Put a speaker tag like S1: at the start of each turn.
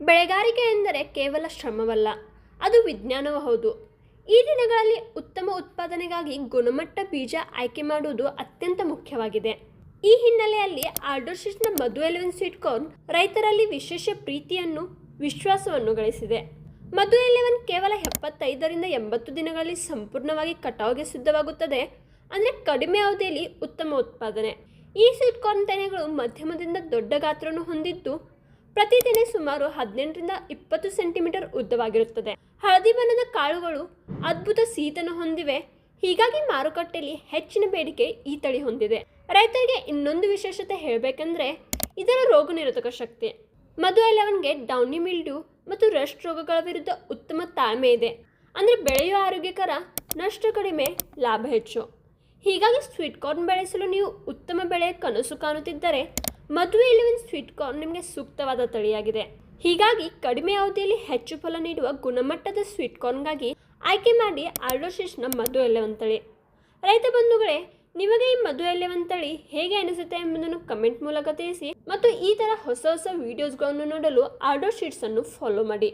S1: ಬೆಳೆಗಾರಿಕೆ ಎಂದರೆ ಕೇವಲ ಶ್ರಮವಲ್ಲ, ಅದು ವಿಜ್ಞಾನವೂ ಹೌದು. ಈ ದಿನಗಳಲ್ಲಿ ಉತ್ತಮ ಉತ್ಪಾದನೆಗಾಗಿ ಗುಣಮಟ್ಟ ಬೀಜ ಆಯ್ಕೆ ಮಾಡುವುದು ಅತ್ಯಂತ ಮುಖ್ಯವಾಗಿದೆ. ಈ ಹಿನ್ನೆಲೆಯಲ್ಲಿ ಆರ್ಡೋಶಿಸ್ನ ಮಧು ಎಲೆವೆನ್ ಸ್ವೀಟ್ ಕಾರ್ನ್ ರೈತರಲ್ಲಿ ವಿಶೇಷ ಪ್ರೀತಿಯನ್ನು, ವಿಶ್ವಾಸವನ್ನು ಗಳಿಸಿದೆ. ಮಧು ಎಲೆವೆನ್ ಕೇವಲ ಎಪ್ಪತ್ತೈದರಿಂದ ಎಂಬತ್ತು ದಿನಗಳಲ್ಲಿ ಸಂಪೂರ್ಣವಾಗಿ ಕಟಾವಿಗೆ ಸಿದ್ಧವಾಗುತ್ತದೆ, ಅಂದರೆ ಕಡಿಮೆ ಅವಧಿಯಲ್ಲಿ ಉತ್ತಮ ಉತ್ಪಾದನೆ. ಈ ಸ್ವೀಟ್ ಕಾರ್ನ್ ತೆನೆಗಳು ಮಧ್ಯಮದಿಂದ ದೊಡ್ಡ ಗಾತ್ರವನ್ನು ಹೊಂದಿದ್ದು ಪ್ರತಿ ತೆನೆ ಸುಮಾರು ಹದಿನೆಂಟರಿಂದ ಇಪ್ಪತ್ತು ಸೆಂಟಿಮೀಟರ್ ಉದ್ದವಾಗಿರುತ್ತದೆ. ಹಳದಿ ಬಣ್ಣದ ಕಾಳುಗಳು ಅದ್ಭುತ ಸೀತನ್ನು ಹೊಂದಿವೆ. ಹೀಗಾಗಿ ಮಾರುಕಟ್ಟೆಯಲ್ಲಿ ಹೆಚ್ಚಿನ ಬೇಡಿಕೆ ಈ ತಳಿ ಹೊಂದಿದೆ. ರೈತರಿಗೆ ಇನ್ನೊಂದು ವಿಶೇಷತೆ ಹೇಳಬೇಕೆಂದ್ರೆ, ಇದರ ರೋಗ ನಿರೋಧಕ ಶಕ್ತಿ. ಮಧು ಎಲೆವನ್ಗೆ ಡೌನಿ ಮಿಲ್ಡು ಮತ್ತು ರಸ್ಟ್ ರೋಗಗಳ ವಿರುದ್ಧ ಉತ್ತಮ ತಾಳ್ಮೆ ಇದೆ. ಅಂದರೆ ಬೆಳೆಯುವ ಆರೋಗ್ಯಕರ ನಷ್ಟ ಕಡಿಮೆ, ಲಾಭ ಹೆಚ್ಚು. ಹೀಗಾಗಿ ಸ್ವೀಟ್ ಕಾರ್ನ್ ಬೆಳೆಸಲು ನೀವು ಉತ್ತಮ ಬೆಳೆಯ ಕನಸು ಕಾಣುತ್ತಿದ್ದರೆ ಮದುವೆ ಎಲೆವೆನ್ ಸ್ವೀಟ್ ಕಾರ್ನ್ ನಿಮಗೆ ಸೂಕ್ತವಾದ ತಳಿಯಾಗಿದೆ. ಹೀಗಾಗಿ ಕಡಿಮೆ ಅವಧಿಯಲ್ಲಿ ಹೆಚ್ಚು ಫಲ ನೀಡುವ ಗುಣಮಟ್ಟದ ಸ್ವೀಟ್ ಕಾರ್ನ್ಗಾಗಿ ಆಯ್ಕೆ ಮಾಡಿ ಆಲ್ಡೋಶಿಸ್ನ ಮದುವೆ ಎಲೆವನ್ ತಳಿ. ರೈತ ಬಂಧುಗಳೇ, ನಿಮಗೆ ಈ ಮದುವೆ ಎಲೆವನ್ ತಳಿ ಹೇಗೆ ಅನಿಸುತ್ತೆ ಎಂಬುದನ್ನು ಕಮೆಂಟ್ ಮೂಲಕ ತಿಳಿಸಿ ಮತ್ತು ಈ ಥರ ಹೊಸ ಹೊಸ ವಿಡಿಯೋಸ್ಗಳನ್ನು ನೋಡಲು ಆರ್ಡೋ ಶೀಟ್ಸನ್ನು ಫಾಲೋ ಮಾಡಿ.